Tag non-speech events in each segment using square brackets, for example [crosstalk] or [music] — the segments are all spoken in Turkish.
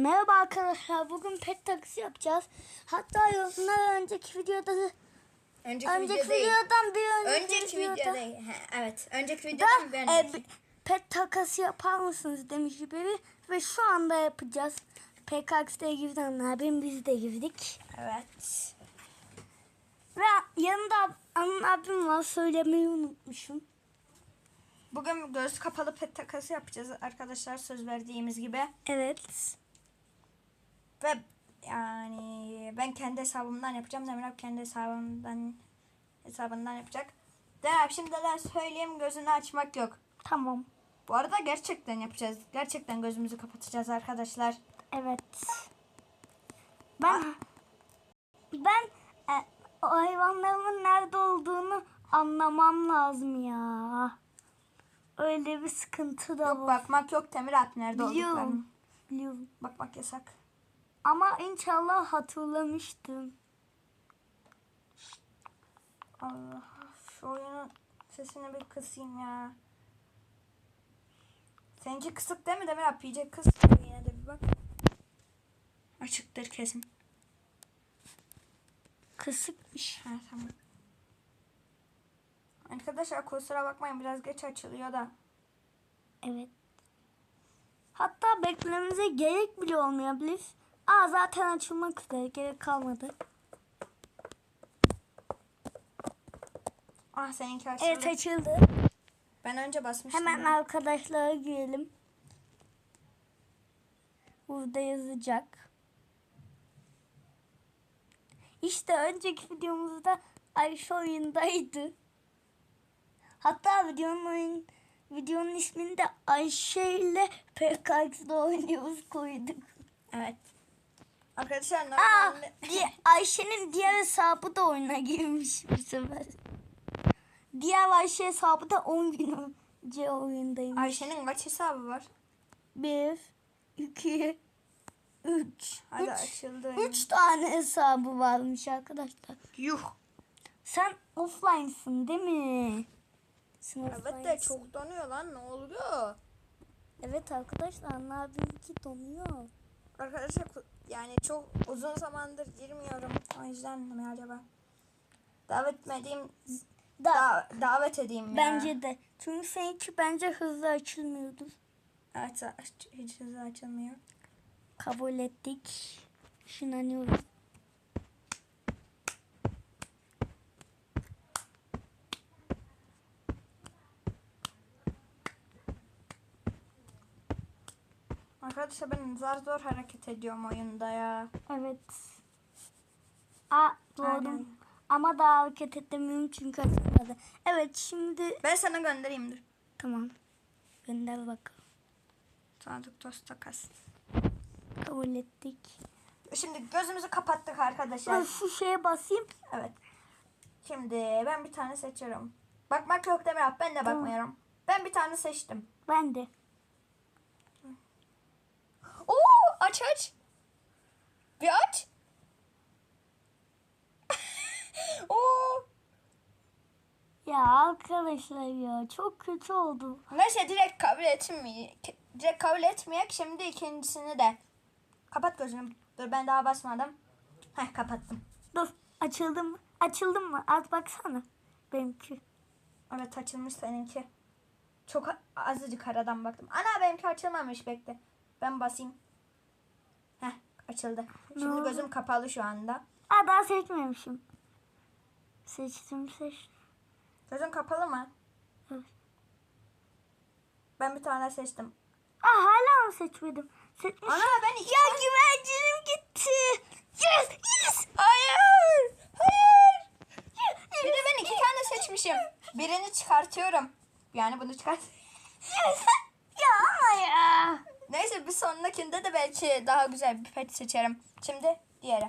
Merhaba arkadaşlar. Bugün pet taksi yapacağız. Hatta yorumlar önceki videoda Önceki, önceki video videodan bir önceki, Önceki video videoda. He, evet. Önceki da videodan bir e, önceki. b- pet takası yapar mısınız demiş biri ve şu anda yapacağız. PKX'de girenler benim biz de girdik. Evet. Ve yanında Anın abim var söylemeyi unutmuşum. Bugün göz kapalı pet takası yapacağız arkadaşlar söz verdiğimiz gibi. Evet. Ve yani ben kendi hesabımdan yapacağım. Demir abi kendi hesabından hesabından yapacak. Demir abi şimdiden söyleyeyim gözünü açmak yok. Tamam. Bu arada gerçekten yapacağız. Gerçekten gözümüzü kapatacağız arkadaşlar. Evet. Ben ben e, o hayvanlarımın nerede olduğunu anlamam lazım ya. Öyle bir sıkıntı da Yok var. bakmak yok Demir abi nerede olduklarını. Biliyorum. Bakmak yasak. Ama inşallah hatırlamıştım. Allah şu oyunun sesini bir kısayım ya. Seninki kısık değil mi Demir abi? İyice kıs yine de bir bak. Açıktır kesin. Kısıkmış. Ha tamam. Arkadaşlar kusura bakmayın biraz geç açılıyor da. Evet. Hatta beklememize gerek bile olmayabilir. Aa zaten açılmak üzere. Gerek kalmadı. Ah seninki açıldı. Evet açıldı. ben önce basmıştım. Hemen ya. arkadaşlara girelim. Burada yazacak. İşte önceki videomuzda Ayşe oyundaydı. Hatta videonun oyun videonun ismini de Ayşe ile PKX'de oynuyoruz koyduk. Evet. Arkadaşlar Aa, normalde... di- Ayşe'nin diğer hesabı da oyuna girmiş bu sefer. Diğer Ayşe hesabı da 10 gün önce oyundaymış. Ayşe'nin kaç hesabı var? Bir, iki, üç. Hadi üç, açıldı. üç tane hesabı varmış arkadaşlar. Yuh. Sen offline'sın değil mi? Sen Evet de çok donuyor lan ne oluyor? Evet arkadaşlar Anna abimki donuyor. Arkadaşlar yani çok uzun zamandır girmiyorum. O yüzden mi acaba? Davet edeyim? Da, Da- davet edeyim ya. bence de. Çünkü seninki bence hızlı açılmıyordu. Evet hiç hızlı açılmıyor. Kabul ettik. Şınanıyorum. Arkadaşlar ben zar zor hareket ediyorum oyunda ya. Evet. Aa doğru. Aynen. Ama daha hareket edemiyorum çünkü açılmadı. Evet şimdi Ben sana göndereyim dur. tamam. Gönder bakalım. Sadık dost takas. Kabul ettik. Şimdi gözümüzü kapattık Ben arkadaşlar. şu şeye basayım. Evet. Şimdi ben bir tane seçiyorum. Bakmak yok Demir abi ben de Tamam. bakmıyorum. Ben bir tane seçtim. Ben de. Oo aç aç. Bir aç. [laughs] Oo. Ya arkadaşlar ya çok kötü oldu. Neyse direkt kabul etmiyor. Direkt kabul etmeyek. Şimdi ikincisini de. Kapat gözünü. Dur ben daha basmadım. Heh kapattım. Dur açıldı mı? Açıldı mı? Az baksana. Benimki. Evet açılmış seninki. Çok azıcık aradan baktım. Ana benimki açılmamış bekle. Ben basayım. Açıldı. Şimdi oldu? gözüm kapalı şu anda. Aa daha seçmemişim. Seçtim seçtim. Gözün kapalı mı? Evet. Ben bir tane seçtim. Aa hala mı seçmedim? Seçmiş. Ana ben iki Ya güvercinim gitti. Yes yes. Hayır! Hayır! Bir de ben iki tane seçmişim. Birini çıkartıyorum. Yani bunu çıkart. Ya ama ya. Neyse bir sonrakinde de belki daha güzel bir pet seçerim. Şimdi diğeri.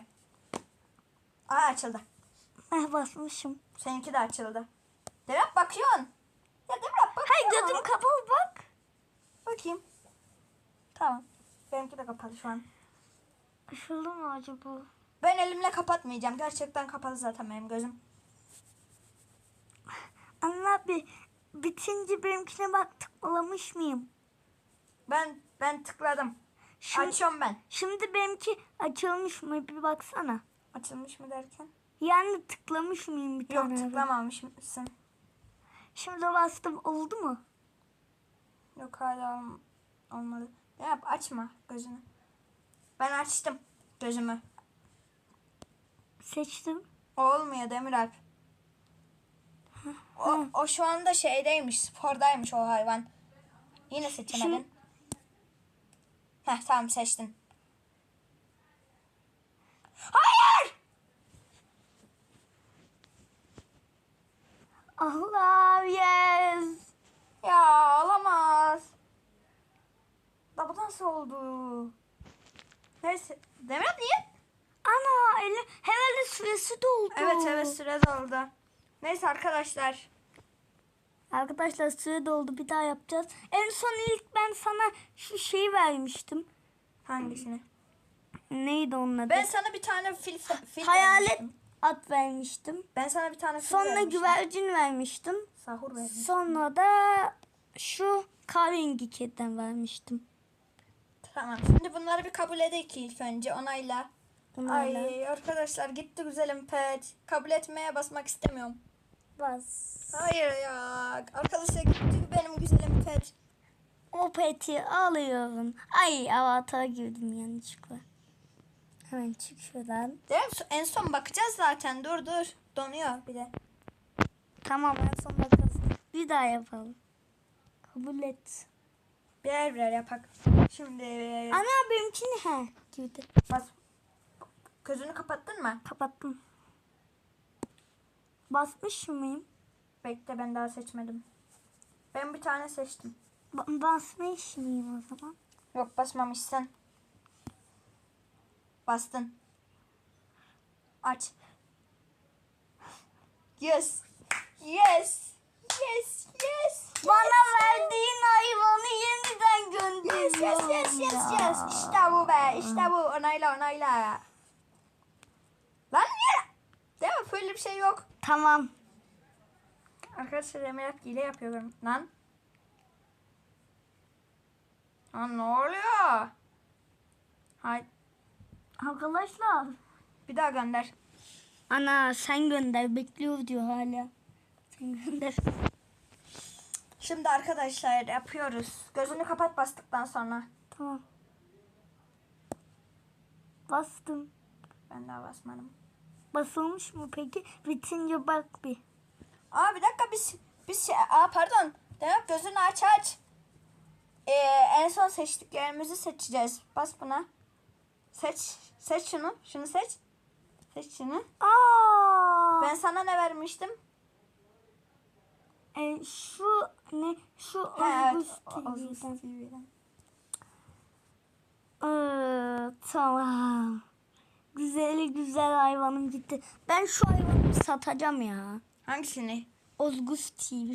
Aa açıldı. Ah basmışım. Seninki de açıldı. Demir bakıyorsun. Ya Demir bak. Hay gözüm kapalı bak. Bakayım. Tamam. Benimki de kapalı şu an. Açıldı mı acaba? Ben elimle kapatmayacağım. Gerçekten kapalı zaten benim gözüm. Anne abi bitince benimkine bak tıklamış mıyım? Ben ben tıkladım. Şimdi, Açıyorum ben. şimdi benimki açılmış mı bir baksana. Açılmış mı derken? Yani tıklamış mıyım bir Yok tane? tıklamamışsın. Şimdi bastım oldu mu? Yok hala ol- olmadı. Yap açma gözünü. Ben açtım gözümü. Seçtim. Olmuyor Demir Alp. O, o şu anda şeydeymiş, spordaymış o hayvan. Yine seçemedin. Şimdi- Heh tamam seçtin. Hayır! Allah yes. Ya olamaz. Da bu nasıl oldu? Neyse. Alp niye? Ana eli herhalde süresi doldu. Evet evet süre doldu. Neyse arkadaşlar. Arkadaşlar süre doldu bir daha yapacağız. En son ilk ben sana şu şeyi vermiştim. Hangisini? Neydi onun adı? Ben sana bir tane fil, fil Hayalet vermiştim. at vermiştim. Ben sana bir tane fil Sonra vermiştim. güvercin vermiştim. Sahur vermiştim. Sonra da şu kahverengi kediden vermiştim. Tamam. Şimdi bunları bir kabul edelim ilk önce onayla. Onayla. Ay arkadaşlar gitti güzelim pet. Kabul etmeye basmak istemiyorum. Bas. Hayır ya. Arkadaşlar benim güzelim pet. O peti alıyorum. Ay avatar girdim yanlışlıkla. Hemen çık şuradan. Değil mi? En son bakacağız zaten. Dur dur. Donuyor bir de. Tamam en son bakarız. Bir daha yapalım. Kabul et. Birer birer yapak. Şimdi Ana benimkini he girdi. bas. Gözünü kapattın mı? Kapattım. Basmış mıyım? Bekle ben daha seçmedim. Ben bir tane seçtim. Ba- basmış mıyım o zaman? Yok basmamışsın. Bastın. Aç. Yes. Yes. Yes. Yes. Bana verdiğin hayvanı yeniden Yes. gönderiyorum Yes. Yes. Yes. ya. Yes. İşte bu be. İşte bu. Onayla onayla. Lan niye? Değil mi? Böyle bir şey yok. Tamam. Arkadaşlar Emre hile yapıyorum. Lan. Lan ne oluyor? Hay. Arkadaşlar. Bir daha gönder. Ana sen gönder bekliyor diyor hala. Sen gönder. Şimdi arkadaşlar yapıyoruz. Gözünü kapat bastıktan sonra. Tamam. Bastım. Ben daha basmadım. Basılmış mı peki? Bitince bak bir. Aa bir dakika biz biz şey, aa pardon. Demek gözünü aç aç. Ee, en son seçtiklerimizi seçeceğiz. Bas buna. Seç. Seç şunu. Şunu seç. Seç şunu. Aa! Ben sana ne vermiştim? E, şu ne? Şu Ha, evet. TV'den. Ee, tamam. Güzeli güzel hayvanım gitti. Ben şu hayvanı satacağım ya. Hangisini? Ozguz TV.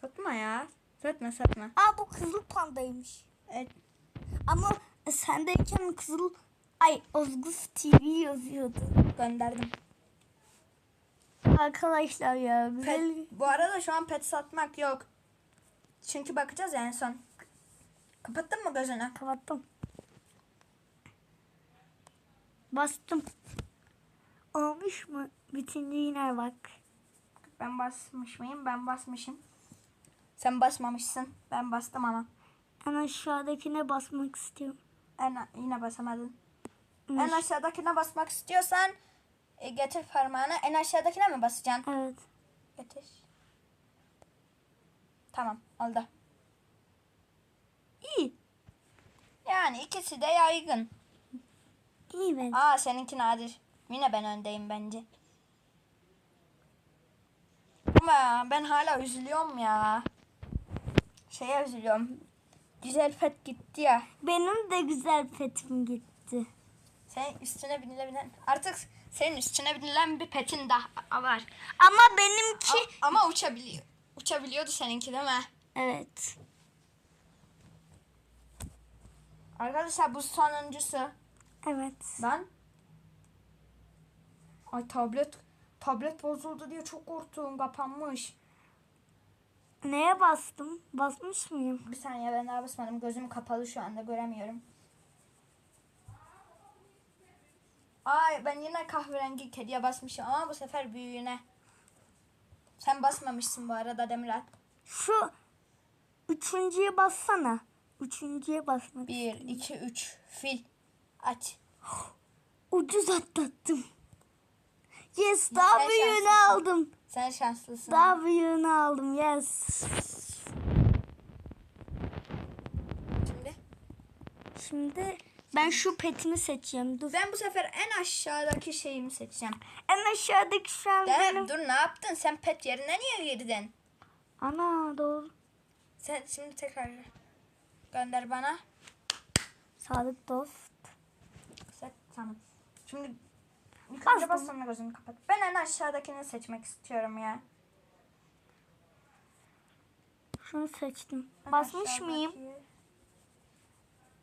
Satma ya. Satma satma. Aa bu kızıl pandaymış. Evet. Ama sendeyken kızıl ay Ozguz TV yazıyordu. Gönderdim. Arkadaşlar ya güzel. Pet, bu arada şu an pet satmak yok. Çünkü bakacağız ya en son. Kapattın mı gözünü? Kapattım. Bastım. Olmuş mu? Bitince yine bak. Ben basmış mıyım? Ben basmışım. Sen basmamışsın. Ben bastım ama. En aşağıdakine basmak istiyorum. En, yine basamadın. En En aş- aşağıdakine basmak istiyorsan e, getir parmağını. En aşağıdakine mi basacaksın? Evet. Getir. Tamam oldu. İyi. Yani ikisi de yaygın. İyi ben. Aa seninki nadir. Yine ben öndeyim bence. Ama ben hala üzülüyorum ya. Şeye üzülüyorum. Güzel pet gitti ya. Benim de güzel petim gitti. Senin üstüne binilebilen artık senin üstüne binilen bir petin daha var. Ama benimki... A- ama uçabiliyor. Uçabiliyordu seninki değil mi? Evet. Arkadaşlar bu sonuncusu. Evet. Lan. Ay tablet tablet bozuldu diye çok korktum. Kapanmış. Neye bastım? Basmış mıyım? Bir saniye ben daha basmadım. Gözüm kapalı şu anda göremiyorum. Ay ben yine kahverengi kediye basmışım ama bu sefer büyüğüne. Sen basmamışsın bu arada Demirel. Şu üçüncüye bassana. Üçüncüye basmak. 1, 2, 3. Fil. Aç. Ucuz atlattım. Yes daha Sen büyüğünü şanslısın. aldım. Sen şanslısın. Daha büyüğünü aldım yes. Şimdi. Şimdi ben şu petimi seçeceğim. Dur. Ben bu sefer en aşağıdaki şeyimi seçeceğim. En aşağıdaki şu an benim. dur ne yaptın? Sen pet yerine niye girdin? Ana doğru. Sen şimdi tekrar gönder bana. Sadık dost. Tamam. Şimdi ilk önce bas sonra gözünü kapat. Ben en aşağıdakini seçmek istiyorum ya. Şunu seçtim. En Basmış aşağıdaki- mıyım?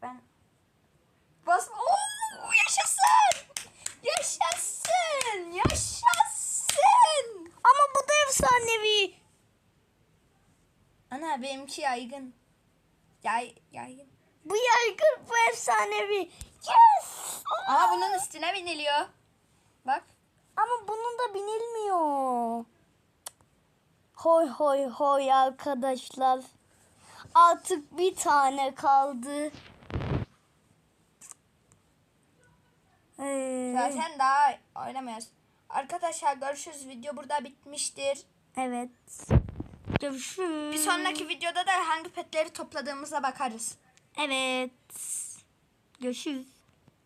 Ben bas. Oo, yaşasın! Yaşasın! Yaşasın! Ama bu da efsanevi. Ana benimki yaygın. Yay, yaygın. Bu yaygın bu efsanevi. Yes. Ama bunun üstüne biniliyor. Bak. Ama bunun da binilmiyor. Hoy hoy hoy arkadaşlar. Artık bir tane kaldı. Ee, Zaten daha oynamıyoruz. Arkadaşlar görüşürüz. Video burada bitmiştir. Evet. Görüşürüz. Bir sonraki videoda da hangi petleri topladığımıza bakarız. Evet. Görüşürüz.